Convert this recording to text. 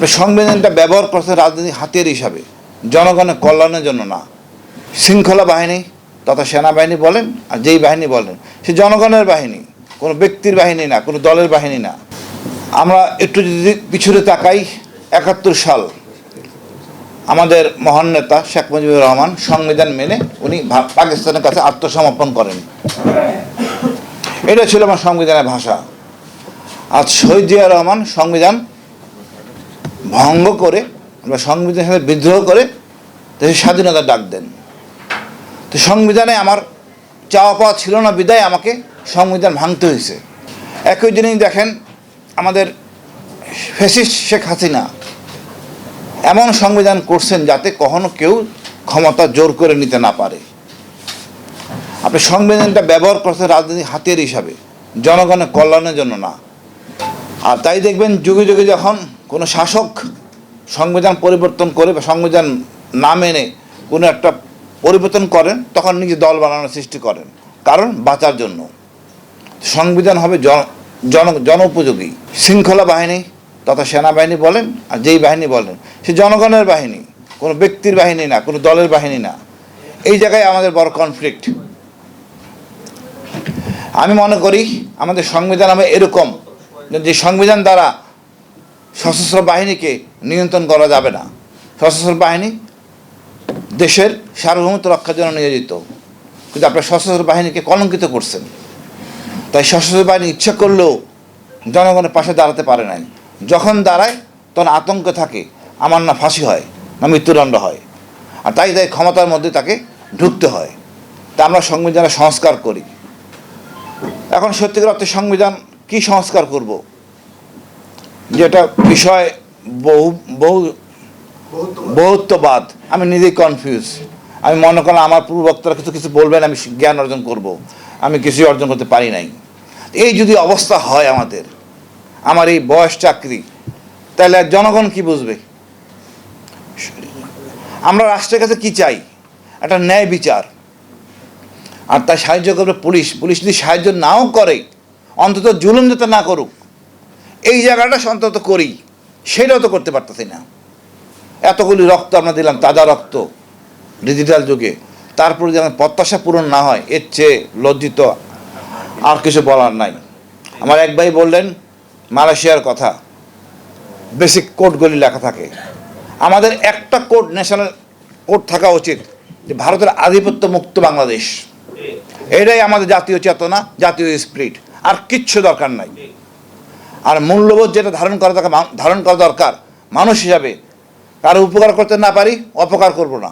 আপনি সংবিধানটা ব্যবহার করছেন রাজনীতি হাতিয়ার হিসাবে। জনগণের কল্যাণের জন্য না। শৃঙ্খলা বাহিনী তথা সেনাবাহিনী বলেন আর যেই বাহিনী বলেন, সে জনগণের বাহিনী, কোনো ব্যক্তির বাহিনী না, কোনো দলের বাহিনী না। আমরা একটু যদি পিছনে তাকাই, একাত্তর সাল আমাদের মহান নেতা শেখ মুজিবুর রহমান সংবিধান মেনে উনি পাকিস্তানের কাছে আত্মসমর্পণ করেন। এটা ছিল আমার সংবিধানের ভাষা। আর শহীদ জিয়া রহমান সংবিধান ভঙ্গ করে আমরা সংবিধানের সাথে বিদ্রোহ করে দেশের স্বাধীনতা ডাক দেন। তো সংবিধানে আমার চাওয়া পাওয়া ছিল না, বিদায় আমাকে সংবিধান ভাঙতে হয়েছে। একই দিনেই দেখেন আমাদের ফেসিস শেখ হাসিনা এমন সংবিধান করছেন যাতে কখনো কেউ ক্ষমতা জোর করে নিতে না পারে। আপনি সংবিধানটা ব্যবহার করছেন রাজনীতি হাতিয়ার হিসাবে, জনগণের কল্যাণের জন্য না। আর তাই দেখবেন যুগে যুগে যখন কোনো শাসক সংবিধান পরিবর্তন করে বা সংবিধান না মেনে কোনো একটা পরিবর্তন করেন, তখন নিজে দল বানানোর সৃষ্টি করেন। কারণ বাঁচার জন্য। সংবিধান হবে জন জন জনোপযোগী শৃঙ্খলা বাহিনী তথা সেনাবাহিনী বলেন, আর যেই বাহিনী বলেন, সে জনগণের বাহিনী, কোনো ব্যক্তির বাহিনী না, কোনো দলের বাহিনী না। এই জায়গায় আমাদের বড় কনফ্লিক্ট আমি মনে করি আমাদের সংবিধান হবে এরকম, যে সংবিধান দ্বারা সশস্ত্র বাহিনীকে নিয়ন্ত্রণ করা যাবে না। সশস্ত্র বাহিনী দেশের সার্বভৌমত্ব রক্ষার জন্য নিয়োজিত। কিন্তু আপনার সশস্ত্র বাহিনীকে কলঙ্কিত করছেন। তাই সশস্ত্র বাহিনী ইচ্ছা করলেও জনগণের পাশে দাঁড়াতে পারে নাই। যখন দাঁড়ায়, তখন আতঙ্ক থাকে, আমার না ফাঁসি হয়, না মৃত্যুদণ্ড হয়। আর তাই তাই ক্ষমতার মধ্যে তাকে ঢুকতে হয়। তা আমরা সংবিধানে সংস্কার করি। এখন সত্যিকার অর্থে সংবিধান কি সংস্কার করব? যেটা বিষয় বহু বহু, বহুত্ববাদ। আমি নিজেই কনফিউজ আমি মনে করলাম আমার পূর্ববক্তারা কিছু কিছু বলবেন, আমি জ্ঞান অর্জন করব। আমি কিছুই অর্জন করতে পারি নাই। এই যদি অবস্থা হয় আমাদের, আমার এই বয়স চাকরি, তাহলে জনগণ কি বুঝবে? আমরা রাষ্ট্রের কাছে কি চাই? একটা ন্যায় বিচার। আর তার সাহায্য করবে পুলিশ। পুলিশ যদি সাহায্য নাও করে, অন্তত জুলুম যাতে না করুক এই জায়গাটা সে অন্তত করি। সেটাও তো করতে পারতেছি না। এতগুলি রক্ত আমরা দিলাম, তাজা রক্ত ডিজিটাল যুগে। তারপরে যেন প্রত্যাশা পূরণ না হয়, এর চেয়ে লজ্জিত আর কিছু বলার নাই। আমার এক ভাই বললেন, মালয়েশিয়ার কথা বেসিক কোডগুলি লেখা থাকে। আমাদের একটা কোড ন্যাশনাল কোড থাকা উচিত যে ভারতের আধিপত্য মুক্ত বাংলাদেশ। এটাই আমাদের জাতীয় চেতনা, জাতীয় স্পিরিট আর কিচ্ছু দরকার নাই। আর মূল্যবোধ যেটা ধারণ করা দরকার, ধারণ করা দরকার, মানুষ হিসাবে কারও উপকার করতে না পারি, অপকার করব না।